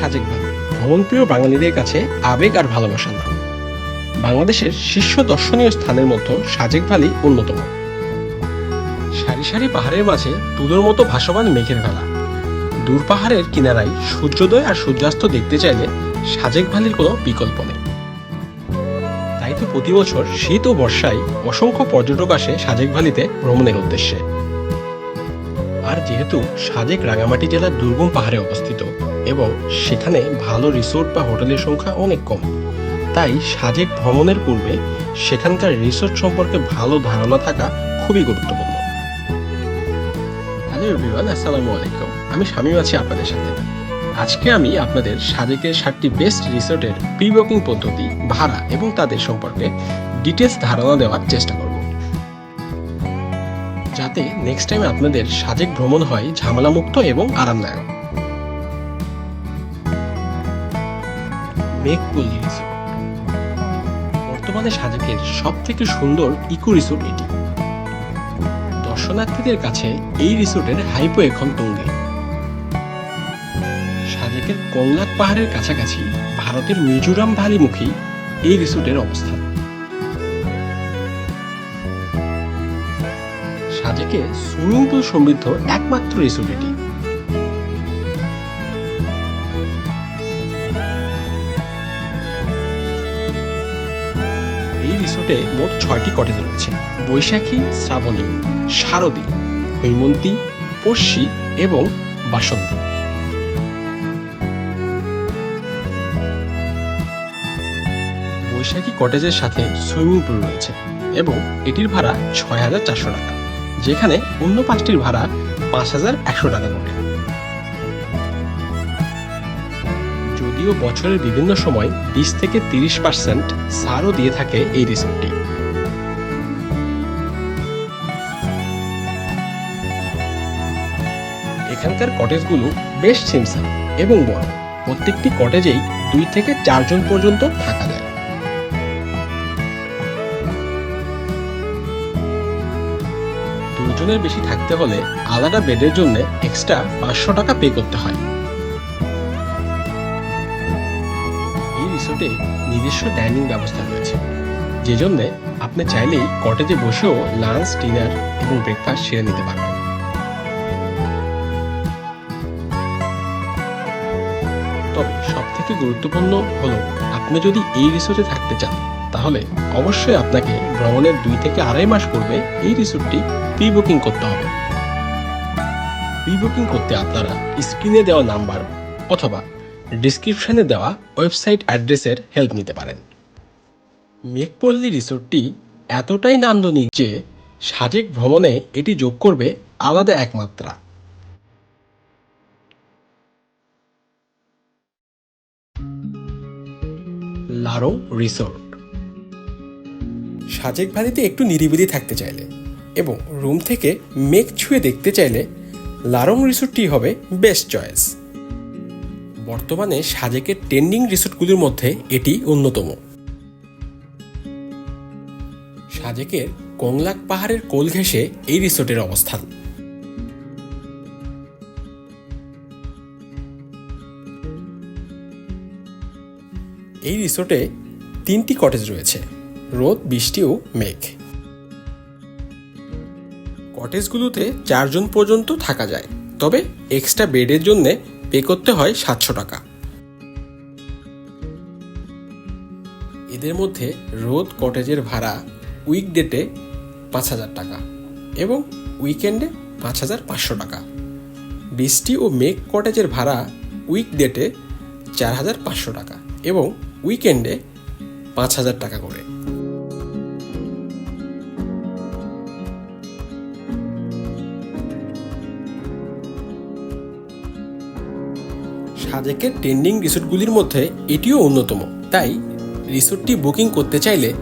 Sajek valley ভ্রমণপ্রিয় বাঙালিদের কাছে আবেগ আর ভালোবাসার নাম। বাংলাদেশের শীর্ষ দর্শনীয় স্থানের মধ্যে সাজেক ভ্যালি অন্যতম। সারি সারি পাহাড়ের মাঝে তুলোর মতো ভাসমান মেঘের ভেলা দূর পাহাড়ের কিনারায় সূর্যোদয় আর সূর্যাস্ত দেখতে চাইলে সাজেক ভ্যালির কোনো বিকল্প নেই। তাই তো প্রতি বছর শীত ও বর্ষায় অসংখ্য পর্যটক আসে সাজেক ভ্যালিতে ভ্রমণের উদ্দেশ্যে। আর যেহেতু সাজেক রাঙামাটি জেলার দুর্গম পাহাড়ে অবস্থিত এবং সেখানে ভালো রিসোর্ট বা হোটেলের সংখ্যা অনেক কম। তাই সাজেক ভ্রমণের পূর্বে সেখানকার রিসোর্ট সম্পর্কে ভালো ধারণা থাকা খুবই গুরুত্বপূর্ণ। হ্যালো এভরিওয়ান, আসসালামু আলাইকুম। আমি শামীম আছি আপনাদের সাথে। আজকে আমি আপনাদের সাজেকের সাতটি বেস্ট রিসোর্টের প্রি বুকিং পদ্ধতি, ভাড়া এবং তাদের সম্পর্কে ডিটেলস ধারণা দেওয়ার চেষ্টা করব। যাতে নেক্সট টাইম আপনাদের সাজেক ভ্রমণ হয় ঝামেলামুক্ত এবং আরামদায়ক। রিসোর্ট বর্তমানে সাজেকের সব থেকে সুন্দর ইকো রিসোর্ট এটি। দর্শনার্থীদের কাছে এই রিসোর্টের হাইপো এখন তুঙ্গে। সাজেকের কংলাক পাহাড়ের কাছাকাছি ভারতের মিজোরাম ভ্যালিমুখী এই রিসোর্টের অবস্থান। সাজেকে সুইমিং পুল সমৃদ্ধ একমাত্র রিসোর্ট এটি রিসোর্টে মোট ছয়টি কটেজ রয়েছে। বৈশাখী, শ্রাবণী, শারদী, হৈমন্তী পশ্চি এবং বাসন্তী। বৈশাখী কটেজের সাথে সুইমিং পুল রয়েছে এবং এটির ভাড়া ছয় হাজার চারশো টাকা, যেখানে অন্য পাঁচটির ভাড়া পাঁচ হাজার একশো টাকা করে। যদিও বছরের বিভিন্ন সময় বিশ থেকে তিরিশ পার্সেন্ট ছাড়ও দিয়ে থাকে এই রিসোর্টটি এখানকার কটেজগুলো বেশ সিমসাম এবং বড়। প্রত্যেকটি কটেজেই দুই থেকে চারজন পর্যন্ত থাকা যায়। দুজনের বেশি থাকতে হলে আলাদা বেডের জন্য এক্সট্রা পাঁচশো টাকা পে করতে হয়। রিসোর্টে নিজস্ব ডাইনিং ব্যবস্থা রয়েছে। যে জন্যে আপনি চাইলেই কটেজে বসেও লাঞ্চ, ডিনার এবং ব্রেকফাস্ট সেরে নিতে পারবেন। তবে সব থেকে গুরুত্বপূর্ণ হলো, আপনি যদি এই রিসোর্টে থাকতে চান, তাহলে অবশ্যই আপনাকে ভ্রমণের দুই থেকে আড়াই মাস পূর্বে এই রিসোর্টটি প্রি বুকিং করতে হবে। প্রি বুকিং করতে আপনারা স্ক্রিনে দেওয়া নাম্বার অথবা ডিসক্রিপশনে দেওয়া ওয়েবসাইট অ্যাড্রেসের হেল্প নিতে পারেন। মেঘপল্লী রিসোর্টটি এতটাই নান্দনিক যে সাজেক ভ্রমণে এটি যোগ করবে আলাদা এক মাত্রা লারো রিসোর্ট সাজেক ভ্যালিতে একটু নিরিবিলি থাকতে চাইলে এবং রুম থেকে মেঘ ছুঁয়ে দেখতে চাইলে লারং রিসোর্টটি হবে বেস্ট চয়েস বর্তমানে সাজেকের ট্রেন্ডিং রিসোর্টগুলির মধ্যে এটি অন্যতম। সাজেকের কংলাক পাহাড়ের কোল ঘেঁষে এই রিসোর্টের অবস্থান। এই রিসোর্টে তিনটি কটেজ রয়েছে, রোদ, বৃষ্টি ও মেঘ। কটেজগুলোতে চারজন পর্যন্ত থাকা যায়, তবে এক্সট্রা বেডের জন্য পে করতে হয় সাতশো টাকা। এদের মধ্যে রোদ কটেজের ভাড়া উইকডেতে পাঁচ হাজার টাকা এবং উইকেন্ডে পাঁচ হাজার পাঁচশো টাকা। বৃষ্টি ও মেঘ কটেজের ভাড়া উইকডেতে চার হাজার পাঁচশো টাকা এবং উইকেন্ডে পাঁচ হাজার টাকা করে। সাজেকের ট্রেন্ডিং রিসোর্টগুলির মধ্যে এটিও অন্যতম। তাই রিসোর্টটি বুকিং করতে চাইলে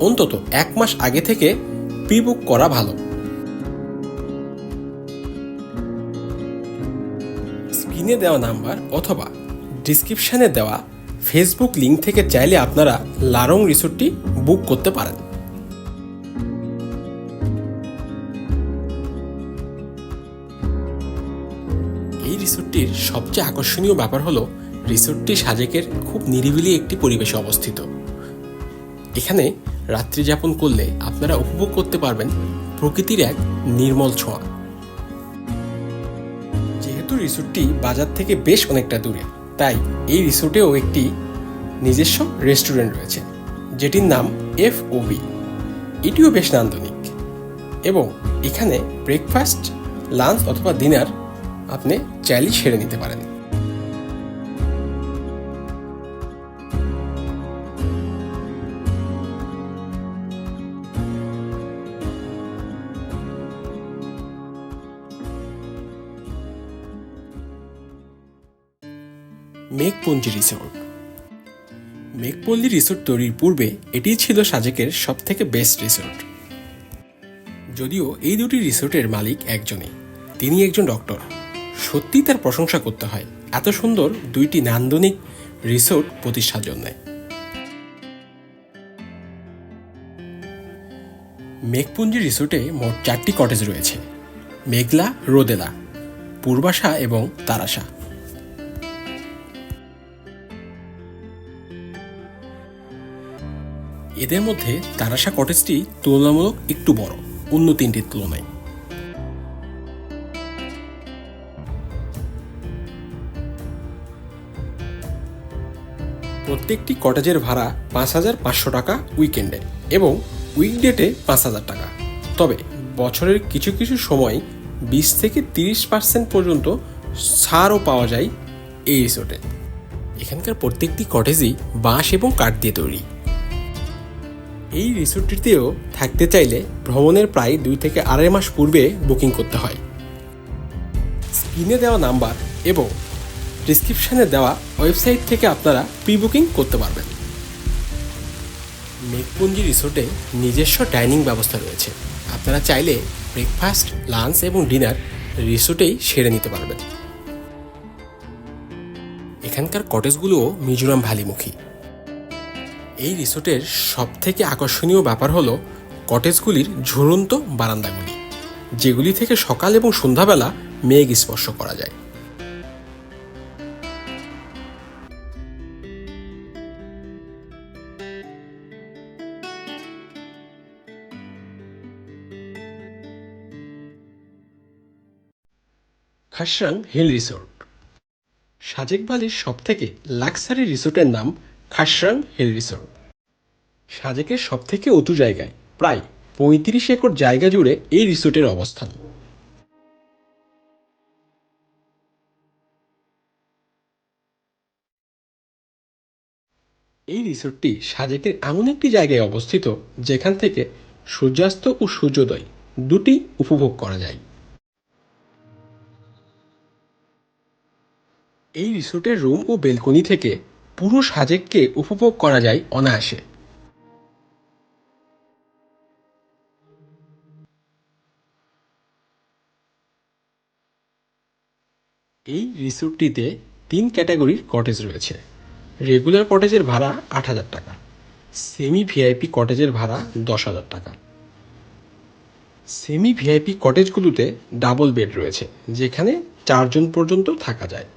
অন্তত এক মাস আগে থেকে প্রি বুক করা ভালো। স্ক্রিনে দেওয়া নাম্বার অথবা ডিসক্রিপশনে দেওয়া ফেসবুক লিঙ্ক থেকে চাইলে আপনারা লারং রিসোর্টটি বুক করতে পারেন। রিসোর্টটির সবচেয়ে আকর্ষণীয় ব্যাপার হলো, রিসোর্টটি সাজেকের খুব নিরিবিলি একটি পরিবেশে অবস্থিত। এখানে রাত্রি যাপন করলে আপনারা উপভোগ করতে পারবেন প্রকৃতির এক নির্মল ছোঁয়া। যেহেতু রিসোর্টটি বাজার থেকে বেশ অনেকটা দূরে, তাই এই রিসোর্টেও একটি নিজস্ব রেস্টুরেন্ট রয়েছে, যেটির নাম এফ ওবি এটিও বেশ নান্দনিক এবং এখানে ব্রেকফাস্ট, লাঞ্চ অথবা ডিনার আপনি চাইলেই সেরে নিতে পারেন। মেঘপুঞ্জি রিসোর্ট। মেঘপল্লী রিসোর্ট তৈরির পূর্বে এটি ছিল সাজেকের সব থেকে বেস্ট রিসোর্ট। যদিও এই দুটি রিসোর্টের মালিক একজনই তিনি একজন ডক্টর। সত্যি তার প্রশংসা করতে হয়। এত সুন্দর দুইটি নান্দনিক রিসোর্ট প্রতিষ্ঠার জন্যে। মেঘপুঞ্জি রিসোর্টে মোট চারটি কটেজ রয়েছে, মেঘলা, রোদেলা, পূর্বাশা এবং তারাশা। এদের মধ্যে তারাশা কটেজটি তুলনামূলক একটু বড়, অন্য তিনটির তুলনায়। প্রত্যেকটি কটেজের ভাড়া পাঁচ হাজার পাঁচশো টাকা উইকেন্ডে এবং উইকডেটে পাঁচ হাজার টাকা। তবে বছরের কিছু কিছু সময় বিশ থেকে তিরিশ পার্সেন্ট পর্যন্ত ছাড়ও পাওয়া যায় এই রিসোর্টে। এখানকার প্রত্যেকটি কটেজই বাঁশ এবং কাঠ দিয়ে তৈরি। এই রিসোর্টটিতেও থাকতে চাইলে ভ্রমণের প্রায় দুই থেকে আড়াই মাস পূর্বে বুকিং করতে হয়। স্ক্রিনে দেওয়া নাম্বার এবং ডিসক্রিপশানে দেওয়া ওয়েবসাইট থেকে আপনারা প্রি বুকিং করতে পারবেন। মেঘপুঞ্জি রিসোর্টে নিজস্ব ডাইনিং ব্যবস্থা রয়েছে। আপনারা চাইলে ব্রেকফাস্ট লাঞ্চ এবং ডিনার রিসোর্টেই সেরে নিতে পারবেন। এখানকার কটেজগুলোও মিজোরাম ভ্যালিমুখী। এই রিসোর্টের সব থেকে আকর্ষণীয় ব্যাপার হলো কটেজগুলির ঝুলন্ত বারান্দাগুলি, যেগুলি থেকে সকাল এবং সন্ধ্যাবেলা মেঘ স্পর্শ করা যায়। খাসরাং হিল রিসোর্ট সাজেক সব থেকে লাক্সারি রিসোর্টের নাম খাসরাং হিল রিসোর্ট সাজেকের সব থেকে উঁচু জায়গায় প্রায় পঁয়ত্রিশ একর জায়গা জুড়ে এই রিসোর্টের অবস্থান। এই রিসোর্টটি সাজেকের এমন একটি জায়গায় অবস্থিত যেখান থেকে সূর্যাস্ত ও সূর্যোদয় দুটি উপভোগ করা যায়। এই রিসোর্টের রুম ও বেলকনি থেকে পুরো সাজেককে উপভোগ করা যায় অনায়াসে। এই রিসোর্টটিতে তিন ক্যাটাগরির কটেজ রয়েছে। রেগুলার কটেজের ভাড়া আট হাজার টাকা সেমি ভিআইপি কটেজের ভাড়া দশ হাজার টাকা। সেমি ভিআইপি কটেজগুলোতে ডাবল বেড রয়েছে, যেখানে চারজন পর্যন্ত থাকা যায়।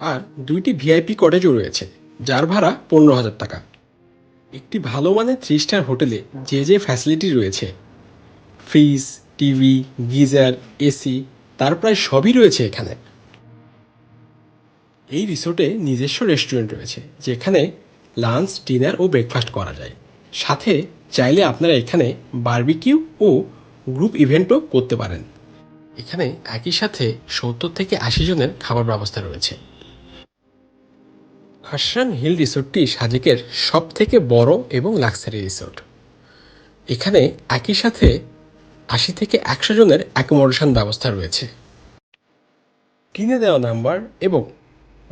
আর দুইটি ভিআইপি কটেজও রয়েছে, যার ভাড়া পনেরো হাজার টাকা। একটি ভালো মানের থ্রি স্টার হোটেলে যে যে ফ্যাসিলিটি রয়েছে ফ্রিজ টিভি গিজার, এসি, তার প্রায় সবই রয়েছে এখানে। এই রিসোর্টে নিজস্ব রেস্টুরেন্ট রয়েছে, যেখানে লাঞ্চ, ডিনার ও ব্রেকফাস্ট করা যায়। সাথে চাইলে আপনারা এখানে বারবিকিউ ও গ্রুপ ইভেন্টও করতে পারেন। এখানে একই সাথে সত্তর থেকে আশি জনের খাবার ব্যবস্থা রয়েছে। হাসরান হিল রিসোর্টটি সাজেকের সব থেকে বড় এবং লাক্সারি রিসোর্ট। এখানে একই সাথে আশি থেকে একশো জনের অ্যাকোমোডেশন ব্যবস্থা রয়েছে। কিনে দেওয়া নাম্বার এবং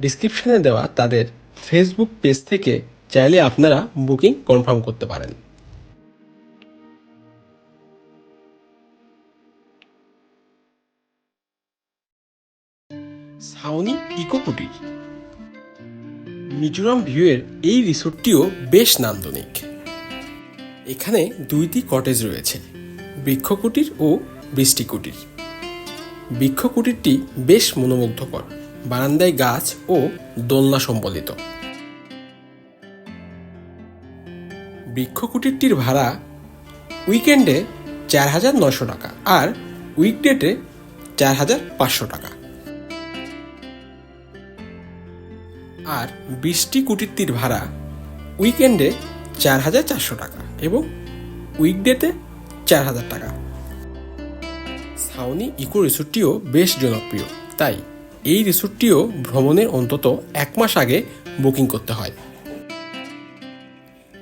ডিসক্রিপশনে দেওয়া তাদের ফেসবুক পেজ থেকে চাইলে আপনারা বুকিং কনফার্ম করতে পারেন। সাউনি ইকো কুটির। মিজোরাম ভিউয়ের এই রিসোর্টটিও বেশ নান্দনিক। এখানে দুইটি কটেজ রয়েছে বৃক্ষ কুটির ও বৃষ্টি কুটির বৃক্ষ কুটিরটি বেশ মনোমুগ্ধকর, বারান্দায় গাছ ও দোলনা সম্বলিত। বৃক্ষ কুটিরটির ভাড়া উইকেন্ডে চার হাজার নশো টাকা আর উইকডেটে চার হাজার পাঁচশো টাকা। আর বৃষ্টি কুটিরটির ভাড়া উইকেন্ডে চার হাজার চারশো টাকা এবং উইকডেতে চার হাজার টাকা। সাউনি ইকো রিসোর্টটিও বেশ জনপ্রিয়, তাই এই রিসোর্টটিও ভ্রমণের অন্তত এক মাস আগে বুকিং করতে হয়।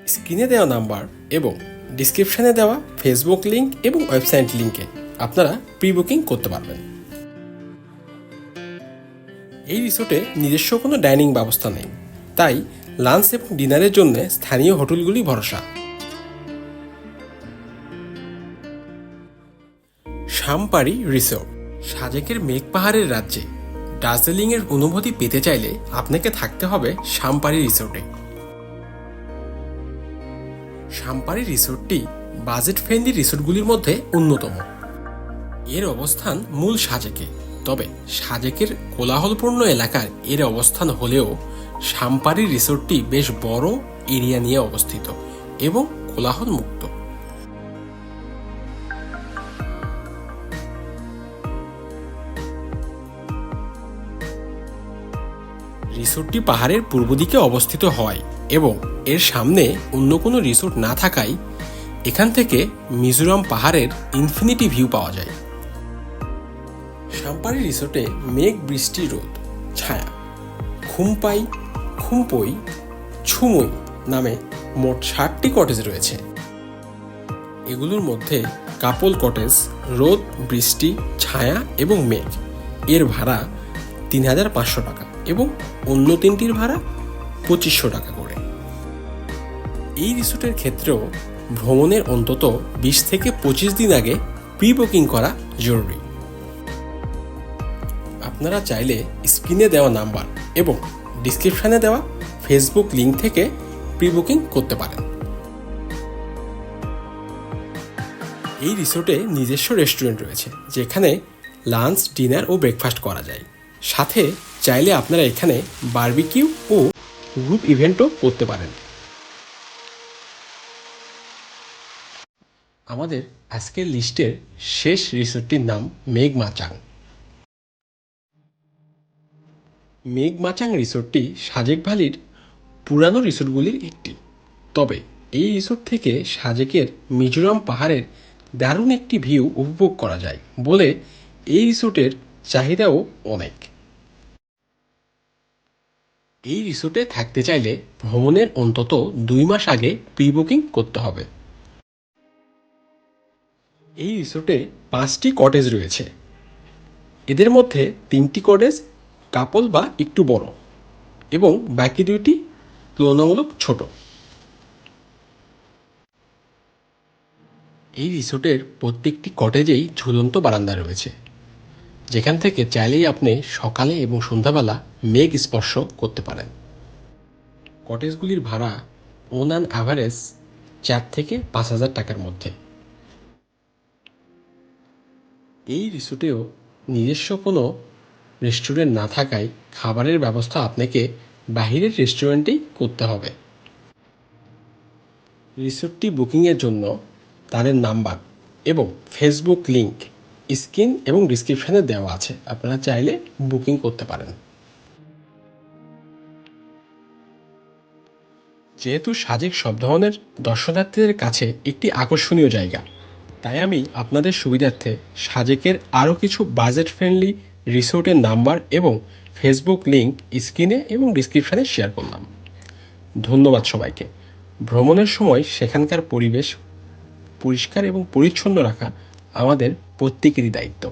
স্ক্রিনে দেওয়া নাম্বার এবং ডিসক্রিপশনে দেওয়া ফেসবুক লিংক এবং ওয়েবসাইট লিংকে আপনারা প্রি বুকিং করতে পারবেন। এই রিসোর্টে নিজস্ব কোনো ডাইনিং ব্যবস্থা নেই। তাই লাঞ্চ এবং ডিনারের জন্য স্থানীয় হোটেলগুলি ভরসা। শামপাড়ি রিসোর্ট, সাজেকের মেঘ পাহাড়ের রাজ্যে। দার্জিলিংয়ের অনুভূতি পেতে চাইলে আপনাকে থাকতে হবে শামপাড়ি রিসোর্টে। শামপাড়ি রিসোর্টটি বাজেট ফ্রেন্ডলি রিসোর্টগুলির মধ্যে অন্যতম। এর অবস্থান মূল সাজেকে। তবে সাজেকের কোলাহলপূর্ণ এলাকার এর অবস্থান হলেও সাম্পারি রিসোর্টটি বেশ বড় এরিয়া নিয়ে অবস্থিত এবং কোলাহল মুক্ত রিসোর্টটি পাহাড়ের পূর্ব দিকে অবস্থিত হয় এবং এর সামনে অন্য কোনো রিসোর্ট না থাকায় এখান থেকে মিজোরাম পাহাড়ের ইনফিনিটি ভিউ পাওয়া যায়। সাম্পারি রিসোর্টে মেঘ বৃষ্টি রোদ, ছায়া। খুমপাই খুমপই ছুমুই নামে মোট ষাটটি কটেজ রয়েছে। এগুলোর মধ্যে কাপল কটেজ রোদ, বৃষ্টি, ছায়া এবং মেঘ, এর ভাড়া তিন হাজার পাঁচশো টাকা এবং অন্য তিনটির ভাড়া পঁচিশশো টাকা করে। এই রিসোর্টের ক্ষেত্রেও ভ্রমণের অন্তত বিশ থেকে পঁচিশ দিন আগে প্রি বুকিং করা জরুরি। আপনারা চাইলে স্ক্রিনে দেওয়া নাম্বার এবং ডিসক্রিপশনে দেওয়া ফেসবুক লিঙ্ক থেকে প্রি বুকিং করতে পারেন। এই রিসোর্টে নিজস্ব রেস্টুরেন্ট রয়েছে, যেখানে লাঞ্চ ডিনার ও ব্রেকফাস্ট করা যায়। সাথে চাইলে আপনারা এখানে বারবিকিউ ও গ্রুপ ইভেন্টও করতে পারেন। আমাদের আজকের লিস্টের শেষ রিসোর্টটির নাম মেঘমাচাং। মেঘমাচাং রিসোর্টটি সাজেক ভ্যালির পুরানো রিসোর্টগুলির একটি। তবে এই রিসোর্ট থেকে সাজেকের মিজোরাম পাহাড়ের দারুণ একটি ভিউ উপভোগ করা যায় বলে এই রিসোর্টের চাহিদাও অনেক। এই রিসোর্টে থাকতে চাইলে ভ্রমণের অন্তত দুই মাস আগে প্রি বুকিং করতে হবে। এই রিসোর্টে পাঁচটি কটেজ রয়েছে। এদের মধ্যে তিনটি কটেজ কাপল বা একটু বড় এবং বাকি দুইটি তুলনামূলক ছোট। এই রিসোর্টের প্রত্যেকটি কটেজেই ঝুলন্ত বারান্দা রয়েছে। যেখান থেকে চাইলেই আপনি সকালে এবং সন্ধ্যাবেলা মেঘ স্পর্শ করতে পারেন। কটেজগুলির ভাড়া ওন অ্যান অ্যাভারেজ চার থেকে পাঁচ হাজার টাকার মধ্যে। এই রিসোর্টেও নিজস্ব কোনো রেস্টুরেন্ট না থাকায় খাবারের ব্যবস্থা আপনাকে বাহিরের রেস্টুরেন্টেই করতে হবে। রিসোর্টটি বুকিংয়ের জন্য তাদের নাম্বার এবং ফেসবুক লিংক, স্ক্রিন এবং ডিসক্রিপশানে দেওয়া আছে। আপনারা চাইলে বুকিং করতে পারেন। যেহেতু সাজেক সব ধরনের দর্শনার্থীদের কাছে একটি আকর্ষণীয় জায়গা, তাই আমি আপনাদের সুবিধার্থে সাজেকের আরও কিছু বাজেট ফ্রেন্ডলি রিসোর্টের নাম্বার এবং ফেসবুক লিঙ্ক স্ক্রিনে এবং ডিসক্রিপশানে শেয়ার করলাম। ধন্যবাদ সবাইকে। ভ্রমণের সময় সেখানকার পরিবেশ পরিষ্কার এবং পরিচ্ছন্ন রাখা আমাদের প্রত্যেকেরই দায়িত্ব।